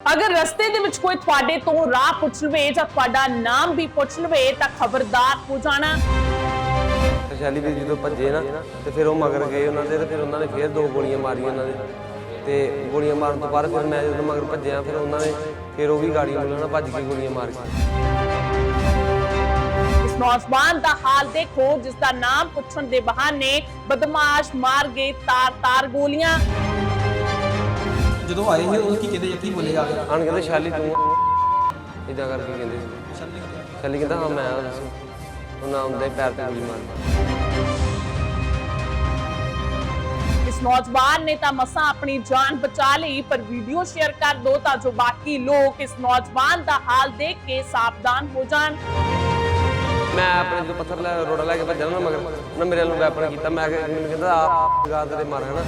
ਅਗਰ ਰਸਤੇ ਦੇ ਵਿੱਚ ਕੋਈ ਤੁਹਾਡੇ ਤੋਂ ਰਾਹ ਪੁੱਛ ਲਵੇ ਜਾਂ ਤੁਹਾਡਾ ਨਾਮ ਵੀ ਪੁੱਛ ਲਵੇ ਤਾਂ ਖਬਰਦਾਰ ਹੋ ਜਾਣਾ। ਖੁਸ਼ਹਾਲੀ ਵੀ ਜਦੋਂ ਭੱਜੇ ਨਾ ਤੇ ਫਿਰ ਉਹ ਮਗਰ ਗਏ ਉਹਨਾਂ ਦੇ ਤੇ ਫਿਰ ਉਹਨਾਂ ਨੇ ਫਿਰ ਦੋ ਗੋਲੀਆਂ ਮਾਰੀਆਂ ਉਹਨਾਂ ਦੇ। ਤੇ ਗੋਲੀਆਂ ਮਾਰਨ ਤੋਂ ਬਾਅਦ ਫਿਰ ਮੈਂ ਜਦੋਂ ਮਗਰ ਭੱਜਿਆ ਫਿਰ ਉਹਨਾਂ ਨੇ ਫਿਰ ਉਹ ਵੀ ਗਾੜੀ ਵੱਲੋਂ ਨਾ ਭੱਜ ਕੇ ਗੋਲੀਆਂ ਮਾਰ ਕੇ ਇਸ ਨੌਜਵਾਨ ਦਾ ਹਾਲ ਦੇਖੋ ਜਿਸ ਦਾ ਨਾਮ ਪੁੱਛਣ ਦੇ ਬਹਾਨੇ ਬਦਮਾਸ਼ ਮਾਰ ਗਏ ਤਾਰ-ਤਾਰ ਗੋਲੀਆਂ। ਜਦੋਂ ਆਏ ਸੀ ਉਦੋਂ ਕੀ ਕਹਿੰਦੇ ਕੀ ਬੋਲੇ ਆ ਕੇ ਆਣ ਕਹਿੰਦੇ ਸ਼ਾਲੀ ਤੂੰ ਇਦਾਂ ਕਰਕੇ ਕਹਿੰਦੇ ਸੀ ਸ਼ਾਲੀ ਕਹਿੰਦਾ ਹਾਂ ਮੈਂ ਆ ਦੱਸੋ ਉਹਨਾਂ ਆਉਂਦੇ ਪੈਰ ਤੇ ਗੋਲੀ ਮਾਰ ਇਸ ਨੌਜਵਾਨ ਨੇ ਤਾਂ ਮਸਾਂ ਆਪਣੀ ਜਾਨ ਬਚਾ ਲਈ ਪਰ ਵੀਡੀਓ ਸ਼ੇਅਰ ਕਰ ਦੋ ਤਾਂ ਜੋ ਬਾਕੀ ਲੋਕ ਇਸ ਨੌਜਵਾਨ ਦਾ ਹਾਲ ਦੇਖ ਕੇ ਸਾਵਧਾਨ ਹੋ ਜਾਣ ਮੈਂ ਆਪਣੇ ਜਦੋਂ ਪੱਥਰ ਲੈ ਰੋੜਾ ਲੈ ਕੇ ਭੱਜਾ ਨਾ ਮਗਰ ਉਹਨਾਂ ਮੇਰੇ ਨੂੰ ਵੈਪਨ ਕੀਤਾ ਮੈਂ ਕਿਹਾ- ਮੈਨੂੰ ਕਹਿੰਦਾ ਆਪ ਗਾ ਤੇਰੇ ਮਾਰ ਹਨਾ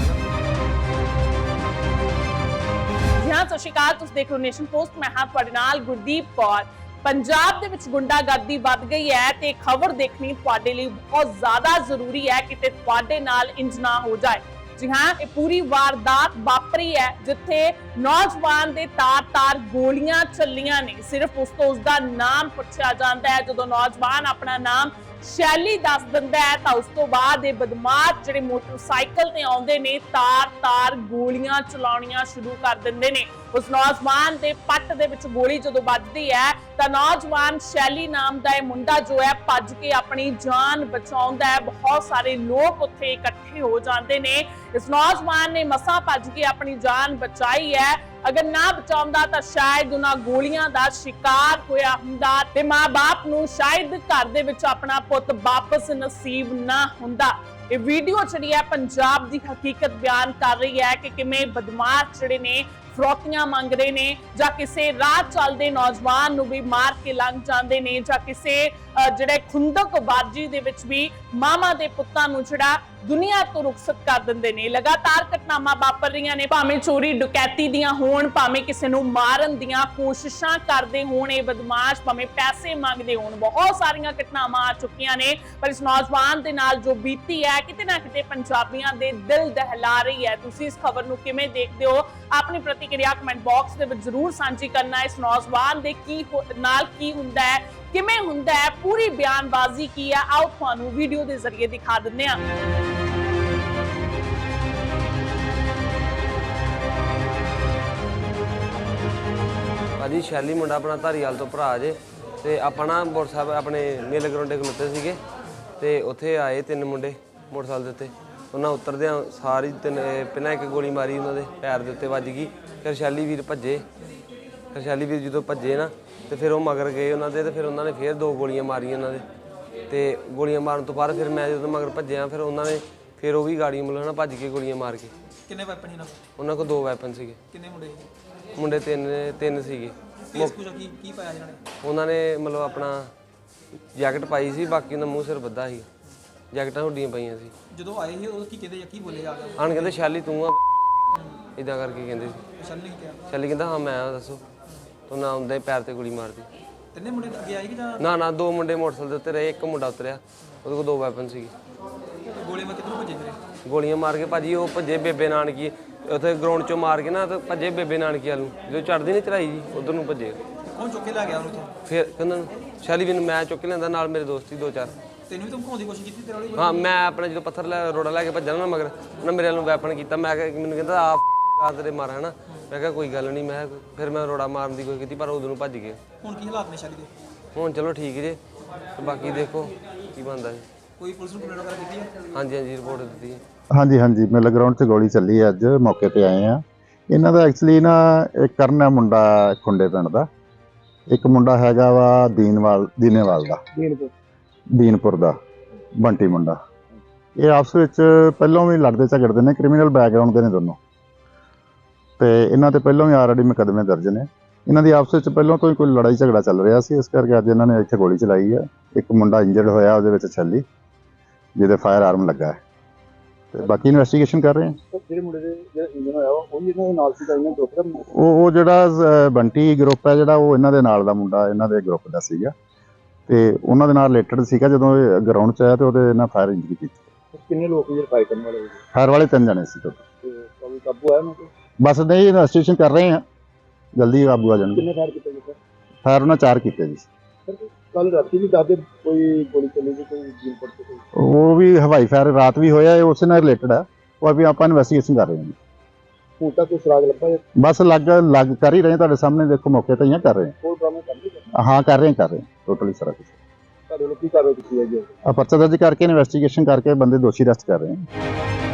ਜੀ ਸਤਿ ਸ਼੍ਰੀ ਅਕਾਲ ਤੁਸੀਂ ਦੇਖ ਰਹੇ ਹੋ ਨੇਸ਼ਨ ਪੋਸਟ। ਮੈਂ ਹਾਂ ਤੁਹਾਡੇ ਨਾਲ ਗੁਰਦੀਪ ਕੌਰ। ਪੰਜਾਬ ਦੇ ਵਿੱਚ ਗੁੰਡਾਗਰਦੀ ਵੱਧ ਗਈ ਹੈ ਤੇ ਖਬਰ ਦੇਖਣੀ ਤੁਹਾਡੇ ਲਈ ਬਹੁਤ ਜ਼ਿਆਦਾ ਜ਼ਰੂਰੀ ਹੈ ਕਿਤੇ ਤੁਹਾਡੇ ਨਾਲ ਇੰਜ ਨਾ ਹੋ ਜਾਏ। ਜੀ ਹਾਂ, ਇਹ ਪੂਰੀ ਵਾਰਦਾਤ ਵਾਪਰੀ ਹੈ ਜਿੱਥੇ ਨੌਜਵਾਨ ਦੇ ਤਾਰ-ਤਾਰ ਗੋਲੀਆਂ ਚੱਲੀਆਂ ਨੇ। ਸਿਰਫ ਉਸ ਤੋਂ ਉਸ ਦਾ ਨਾਮ ਪੁੱਛਿਆ ਜਾਂਦਾ ਹੈ। ਜਦੋਂ ਨੌਜਵਾਨ ਆਪਣਾ ਨਾਮ ਸ਼ੈਲੀ ਦੱਸ ਦਿੰਦਾ ਹੈ, ਤਾਂ ਉਸ ਤੋਂ ਬਾਅਦ ਇਹ ਬਦਮਾਸ਼ ਜਿਹੜੇ ਮੋਟਰਸਾਈਕਲ ਤੇ ਆਉਂਦੇ ਨੇ ਤਾਰ-ਤਾਰ ਗੋਲੀਆਂ ਚਲਾਉਣੀਆਂ ਸ਼ੁਰੂ ਕਰ ਦਿੰਦੇ ਨੇ। ਉਸ ਨੌਜਵਾਨ ਦੇ ਪੱਟ ਦੇ ਵਿੱਚ ਗੋਲੀ ਜਦੋਂ ਵੱਜਦੀ ਹੈ ਤਾਂ ਨੌਜਵਾਨ ਸ਼ੈਲੀ ਨਾਮ ਦਾ ਇਹ ਮੁੰਡਾ ਜੋ ਹੈ ਭੱਜ ਕੇ ਆਪਣੀ ਜਾਨ ਬਚਾਉਂਦਾ ਹੈ। ਬਹੁਤ ਸਾਰੇ ਲੋਕ ਉੱਥੇ ਇਕੱਠੇ ਹੋ ਜਾਂਦੇ ਨੇ। ਇਸ ਨੌਜਵਾਨ ਨੇ ਮਸਾਂ ਭੱਜ ਕੇ ਆਪਣੀ ਜਾਨ ਬਚਾਈ ਹੈ। ਅਗਰ ਨਾ ਬਚਾਉਂਦਾ ਤਾਂ ਸ਼ਾਇਦ ਉਹਨਾਂ ਗੋਲੀਆਂ ਦਾ ਸ਼ਿਕਾਰ ਹੋਇਆ ਹੁੰਦਾ ਤੇ ਮਾਂ-ਬਾਪ ਨੂੰ ਸ਼ਾਇਦ ਘਰ ਦੇ ਵਿੱਚ ਆਪਣਾ ਪੁੱਤ ਵਾਪਸ ਨਸੀਬ ਨਾ ਹੁੰਦਾ। ਇਹ ਵੀਡੀਓ ਜਿਹੜੀ ਹੈ, ਪੰਜਾਬ ਦੀ ਹਕੀਕਤ ਬਿਆਨ ਕਰ ਰਹੀ ਹੈ ਕਿ ਕਿਵੇਂ ਬਦਮਾਸ਼ ਜਿਹੜੇ ਨੇ ਫਰੋਤੀਆਂ ਮੰਗਦੇ ਨੇ ਜਾਂ ਕਿਸੇ ਰਾਹ ਚੱਲਦੇ ਨੌਜਵਾਨ ਨੂੰ ਵੀ ਮਾਰ ਕੇ ਲੰਘ ਜਾਂਦੇ ਨੇ ਜਾਂ ਕਿਸੇ ਅਹ, ਜਿਹੜੇ ਖੁੰਦਕਬਾਜ਼ੀ ਦੇ ਵਿੱਚ ਵੀ ਮਾਮਾ ਦੇ ਪੁੱਤਾਂ ਨੂੰ ਜਿਹੜਾ ਦੁਨੀਆ ਤੋਂ ਰੁਖਸਤ ਕਰ ਦਿੰਦੇ ਨੇ। ਲਗਾਤਾਰ ਘਟਨਾਵਾਂ ਵਾਪਰ ਰਹੀਆਂ ਨੇ। ਭਾਵੇਂ ਚੋਰੀ, ਡਕੈਤੀ ਦੀਆਂ ਹੋਣ, ਭਾਵੇਂ ਕਿਸੇ ਨੂੰ ਮਾਰਨ ਦੀਆਂ ਕੋਸ਼ਿਸ਼ਾਂ ਕਰਦੇ ਹੋਣ, ਇਹ ਬਦਮਾਸ਼, ਭਾਵੇਂ ਪੈਸੇ ਮੰਗਦੇ ਹੋਣ, ਬਹੁਤ ਸਾਰੀਆਂ ਘਟਨਾਵਾਂ ਆ ਚੁੱਕੀਆਂ ਨੇ। ਪਰ ਇਸ ਨੌਜਵਾਨ ਦੇ ਨਾਲ ਜੋ ਬੀਤੀ ਹੈ, ਕਿਤੇ ਨਾ ਕਿਤੇ ਪੰਜਾਬੀਆਂ ਦੇ ਦਿਲ ਦਹਿਲਾ ਰਹੀ ਹੈ। ਤੁਸੀਂ ਇਸ ਖਬਰ ਨੂੰ ਕਿਵੇਂ ਦੇਖਦੇ ਹੋ? ਆਪਣੀ ਪ੍ਰਤੀਕਿਰਿਆ ਕਮੈਂਟ ਬਾਕਸ ਦੇ ਵਿੱਚ ਜ਼ਰੂਰ ਸਾਂਝੀ ਕਰਨਾ। ਇਸ ਨੌਜਵਾਨ ਦੇ ਕੀ ਨਾਲ ਕੀ ਹੁੰਦਾ ਹੈ? ਕਿਵੇਂ ਹੁੰਦਾ ਹੈ? ਪੂਰੀ ਬਿਆਨਬਾਜ਼ੀ ਕੀ ਹੈ ਆਓ ਤੁਹਾਨੂੰ ਵੀਡੀਓ ਦੇ ਜ਼ਰੀਏ ਦਿਖਾ ਦਿੰਦੇ ਹਾਂ। ਭਾਜੀ, ਸ਼ੈਲੀ ਮੁੰਡਾ ਆਪਣਾ ਧਾਰੀਵਾਲ ਤੋਂ ਭਰਾ ਜੇ। ਤੇ ਆਪਾਂ ਨਾ ਮੋਟਰਸਾਈਕਲ ਆਪਣੇ ਮੇਲੇ ਗਰਾਉਂਡੇ ਖਲੋਤੇ ਸੀਗੇ। ਤੇ ਉੱਥੇ ਆਏ ਤਿੰਨ ਮੁੰਡੇ ਮੋਟਰਸਾਈਕਲ ਦੇ ਉੱਤੇ। ਉਹਨਾਂ ਉਤਰਦਿਆਂ ਸਾਰੀ ਤਿੰਨ ਪਹਿਲਾਂ ਇੱਕ ਗੋਲੀ ਮਾਰੀ ਉਹਨਾਂ ਦੇ, ਪੈਰ ਦੇ ਉੱਤੇ ਵੱਜ ਗਈ। ਫਿਰ ਸ਼ੈਲੀ ਵੀਰ ਭੱਜੇ। ਫਿਰ ਸ਼ੈਲੀ ਵੀਰ ਜਦੋਂ ਭੱਜੇ ਨਾ ਤੇ ਫਿਰ ਉਹ ਮਗਰ ਗਏ ਉਹਨਾਂ ਦੇ ਤੇ ਫਿਰ ਉਹਨਾਂ ਨੇ ਫਿਰ ਦੋ ਗੋਲੀਆਂ ਮਾਰੀਆਂ ਉਹਨਾਂ ਦੇ। ਤੇ ਗੋਲੀਆਂ ਮਾਰਨ ਤੋਂ ਬਾਅਦ ਫਿਰ ਮੈਂ ਜਦੋਂ ਮਗਰ ਭੱਜਿਆ ਫਿਰ ਉਹਨਾਂ ਨੇ ਫਿਰ ਉਹ ਵੀ ਗਾੜੀ ਮੁੱਲ ਨਾ ਭੱਜ ਕੇ ਗੋਲੀਆਂ ਮਾਰ ਕੇ। ਕਿੰਨੇ ਵੈਪਨ ਸੀ ਨਾ ਉਹਨਾਂ ਕੋਲ ਦੋ ਵੈਪਨ ਸੀਗੇ। ਕਿੰਨੇ ਮੁੰਡੇ ਸੀ? ਮੁੰਡੇ ਤਿੰਨ ਤਿੰਨ ਸੀਗੇ। ਫੇਸ ਕੁਝ ਕੀ ਕੀ ਪਾਇਆ ਇਹਨਾਂ ਨੇ? ਉਹਨਾਂ ਨੇ ਮਤਲਬ ਆਪਣਾ ਜੈਕਟ ਪਾਈ ਸੀ ਬਾਕੀ ਉਹਨਾਂ ਮੂੰਹ ਸਿਰ ਬੱਧਾ ਸੀ। ਜੈਕਟਾਂ ਹੁੱਡੀਆਂ ਪਈਆਂ ਸੀ। ਜਦੋਂ ਆਏ ਸੀ ਉਦੋਂ ਕੀ ਕਹਿੰਦੇ ਕੀ ਬੋਲੇ ਆ ਕੇ? ਆਣ ਕਹਿੰਦੇ ਸ਼ਾਲੀ ਤੂੰ ਆ। ਇਦਾਂ ਕਰਕੇ ਕਹਿੰਦੇ ਸੀ। ਕਿਹਾ। ਸ਼ਾਲੀ ਕਹਿੰਦਾ ਹਾਂ ਮੈਂ ਆ ਦੱਸੋ। ਤੂੰ ਨਾ ਆਉਂਦਾ ਹੀ ਪੈਰ ਤੇ ਗੋਲੀ ਮਾਰਦੀ। ਤਿੰਨੇ ਮੁੰਡੇ ਅੱਗੇ ਆਏ ਕਿ ਜਾਂ ਨਾ ਨਾ ਦੋ ਮੁੰਡੇ ਮੋਟਰਸਾਈਕਲ ਦੇ ਉੱਤੇ ਰਹੇ ਇੱਕ ਮੁੰਡਾ ਉਤਰਿਆ ਉਹਦੇ ਕੋਲ ਦੋ ਵੈਪਨ ਸੀਗੇ। ਗੋਲੇ ਮੈਂ ਕਿੱਧਰੋਂ ਭੱਜੇ ਫਿਰੇ? ਗੋਲੀਆਂ ਮਾਰ ਕੇ ਭਾਜੀ ਉਹ ਭੱਜੇ ਬੇਬੇ ਨਾਨਕੀ ਉੱਥੇ ਗਰਾਊਂਡ ਚੋਂ ਮਾਰ ਕੇ ਨਾ ਤੇ ਭੱਜੇ ਬੇਬੇ ਨਾਨਕੀ ਵੱਲ ਨੂੰ। ਜਦੋਂ ਚੜਦੀ ਨਹੀਂ ਚੜਾਈ ਜੀ ਉਧਰ ਨੂੰ ਭੱਜੇ। ਕੌਣ ਚੁੱਕ ਲੈ ਗਿਆ ਉਹਨੂੰ ਤੋਂ ਫਿਰ ਕਹਿੰਦਾ ਸ਼ਾਲੀ ਵੀ ਨੂੰ ਮੈਂ ਚੁੱਕ ਲੈਂਦਾ ਨਾਲ ਮੇਰੇ ਦੋਸਤ ਸੀ ਦੋ ਚਾਰ। ਤੈਨੂੰ ਵੀ ਧਮਕਾਉਣ ਦੀ ਕੋਸ਼ਿਸ਼ ਕੀਤੀ ਤੇਰੇ ਵਾਲੀ? ਹਾਂ ਮੈਂ ਆਪਣੇ ਜਦੋਂ ਪੱਥਰ ਲੈ ਰੋੜਾ ਲੈ ਕੇ ਭੱਜਣਾ ਨਾ ਮਗਰ ਉਹਨਾਂ ਮੇਰੇ ਵੱਲੋਂ ਵੈਪਨ ਕੀਤਾ। ਮੈਂ ਕਿਹਾ ਮੈਨੂੰ ਕਹਿੰਦਾ ਆਪ ਆ ਤੇਰੇ ਮਾਰ ਹਨਾ? ਮੈਂ ਕਿਹਾ ਕੋਈ ਗੱਲ ਨਹੀਂ ਮੈਂ ਕਿਹਾ- ਫਿਰ ਮੈਂ ਰੋੜਾ ਮਾਰਨ ਦੀ ਕੋਸ਼ਿਸ਼ ਕੀਤੀ ਪਰ ਉਦੋਂ ਨੂੰ ਭੱਜ ਗਏ। ਹੁਣ ਕੀ ਹਾਲਾਤ ਨੇ ਸ਼ਾਲੀ ਦੇ? ਹੁਣ ਚਲੋ ਠੀਕ ਜੇ ਤੇ ਬਾਕੀ ਦੇਖੋ ਕੀ ਬਣਦਾ ਜੀ। ਕੋਈ ਪੁਲਿਸ ਨੂੰ ਕੰਪਲੇਂਟ ਵਗੈਰਾ ਕੀਤੀ ਹੈ ਹਾਂਜੀ ਹਾਂਜੀ ਰਿਪੋਰਟ ਦਿੱਤੀ ਹੈ ਹਾਂਜੀ ਹਾਂਜੀ ਮੇਲੇ ਗਰਾਊਂਡ 'ਚ ਗੋਲੀ ਚੱਲੀ ਹੈ ਅੱਜ ਮੌਕੇ ਤੇ ਆਏ ਆ। ਇਹਨਾਂ ਦਾ ਐਕਚੁਅਲੀ ਨਾ ਇੱਕ ਕਰਨ ਹੈ ਮੁੰਡਾ ਖੁੰਡੇ ਪਿੰਡ ਦਾ। ਇੱਕ ਮੁੰਡਾ ਹੈਗਾ ਵਾ ਦੀਨਵਾਲ ਦੀਨੇਵਾਲ ਦਾ। ਦੀਨਪੁਰ। ਦਾ ਬੰਟੀ ਮੁੰਡਾ। ਇਹ ਆਪਸ ਵਿੱਚ ਪਹਿਲਾਂ ਵੀ ਲੜਦੇ ਝਗੜਦੇ ਨੇ ਕ੍ਰਿਮੀਨਲ ਬੈਕਗ੍ਰਾਉਂਡ ਦੇ ਨੇ ਦੋਨੋਂ। ਤੇ ਇਹਨਾਂ ਤੇ ਪਹਿਲਾਂ ਵੀ ਆਲਰੇਡੀ ਮੁਕੱਦਮੇ ਦਰਜ ਨੇ। ਇਹਨਾਂ ਦੀ ਆਪਸ ਵਿੱਚ ਪਹਿਲਾਂ ਤੋਂ ਹੀ ਕੋਈ ਲੜਾਈ ਝਗੜਾ ਚੱਲ ਰਿਹਾ ਸੀ ਇਸ ਕਰਕੇ ਅੱਜ ਇਹਨਾਂ ਨੇ ਇੱਥੇ ਗੋਲੀ ਚਲਾਈ ਹੈ। ਇੱਕ ਮੁੰਡਾ ਇੰਜਰਡ ਹੋਇਆ ਉਹਦੇ ਵਿੱਚ ਛੱਲੀ ਜਿਹਦੇ ਫਾਇਰ ਆਰਮ ਲੱਗਾ ਹੈ। ਤੇ ਬਾਕੀ ਇਨਵੈਸਟੀਗੇਸ਼ਨ ਕਰ ਰਹੇ ਹਾਂ। ਜਿਹੜੇ ਮੁੰਡੇ ਦੇ ਜਿਹੜਾ ਇੰਜਨ ਹੋਇਆ ਉਹ ਵੀ ਇਹਨਾਂ ਦੇ ਨਾਲ ਸੀਗਾ ਇਹਨਾਂ ਗਰੁੱਪ ਦਾ ਉਹ ਉਹ ਜਿਹੜਾ ਅਹ, ਬੰਟੀ ਗਰੁੱਪ ਹੈ ਜਿਹੜਾ ਉਹ ਇਹਨਾਂ ਦੇ ਨਾਲ ਦਾ ਮੁੰਡਾ ਇਹਨਾਂ ਦੇ ਗਰੁੱਪ ਦਾ ਸੀਗਾ। ਤੇ ਉਹਨਾਂ ਦੇ ਨਾਲ ਰਿਲੇਟਡ ਸੀਗਾ ਜਦੋਂ ਇਹ ਗਰਾਊਂਡ 'ਚ ਆਇਆ ਤੇ ਉਹਦੇ ਨਾਲ ਫਾਇਰ ਇੰਜਰੀ ਕੀਤੀ। ਕਿੰਨੇ ਲੋਕ ਜਿਹੜੇ ਫਾਈਟ ਕਰਨ ਵਾਲੇ ਫਾਇਰ ਵਾਲੇ ਤਿੰਨ ਜਣੇ ਸੀ total। ਤੇ ਕਾਬੂ ਆਇਆ ਉਹਨਾਂ ਤੇ ਬਸ ਨਹੀਂ ਇਨਵੈਸਟੀਗੇਸ਼ਨ ਕਰ ਰਹੇ ਹਾਂ। ਜਲਦੀ ਕਾਬੂ ਆ ਜਾਣਗੇ। ਕਿੰਨੇ ਫਾਇਰ ਕੀਤੇ ਗਏ ਫਾਇਰ ਉਹਨਾਂ ਚਾਰ ਕੀਤੇ ਜੀ। ਸਰ ਕੱਲ ਰਾਤੀ ਵੀ ਦੱਸਦੇ ਕੋਈ ਗੋਲੀ ਚੱਲੀ ਸੀ ਕੋਈ ਜੀਨਪੁਰ ਤੇ ਕੋਈ? ਉਹ ਵੀ ਹਵਾਈ ਫਾਇਰ ਰਾਤ ਵੀ ਹੋਇਆ ਇਹ ਉਸੇ ਨਾਲ ਰਿਲੇਟਡ ਹੈ ਉਹ ਵੀ ਆਪਾਂ ਇਨਵੈਸਟੀਗੇਸ਼ਨ ਕਰ ਰਹੇ ਹਾਂ। ਹੁਣ ਤੱਕ ਕੋਈ ਸੁਰਾਗ ਲੱਭਾ ਬਸ ਲੱਗ ਲੱਗ ਕਰ ਹੀ ਰਹੇ ਹਾਂ, ਤੁਹਾਡੇ ਸਾਹਮਣੇ ਦੇਖੋ ਮੌਕੇ ਤੇ ਹੀ ਕਰ ਰਹੇ ਕੋਲ ਡਰਾਮਾ ਕਰ ਲਈ ਹਾਂ? ਹਾਂ ਕਰ ਰਹੇ ਹਾਂ, ਕਰ ਰਹੇ ਟੋਟਲੀ ਸਾਰਾ ਕੁਝ ਤੁਹਾਡੇ ਵੱਲੋਂ ਕੀ ਕਾਰਵਾਈ ਕੀਤੀ ਹੈ ਜੀ ਆ ਪਰਚਾ ਦਰਜ ਕਰਕੇ ਇਨਵੈਸਟੀਗੇਸ਼ਨ ਕਰਕੇ ਬੰਦੇ ਦੋਸ਼ੀ ਅਰੈਸਟ ਕਰ ਰਹੇ ਹਾਂ।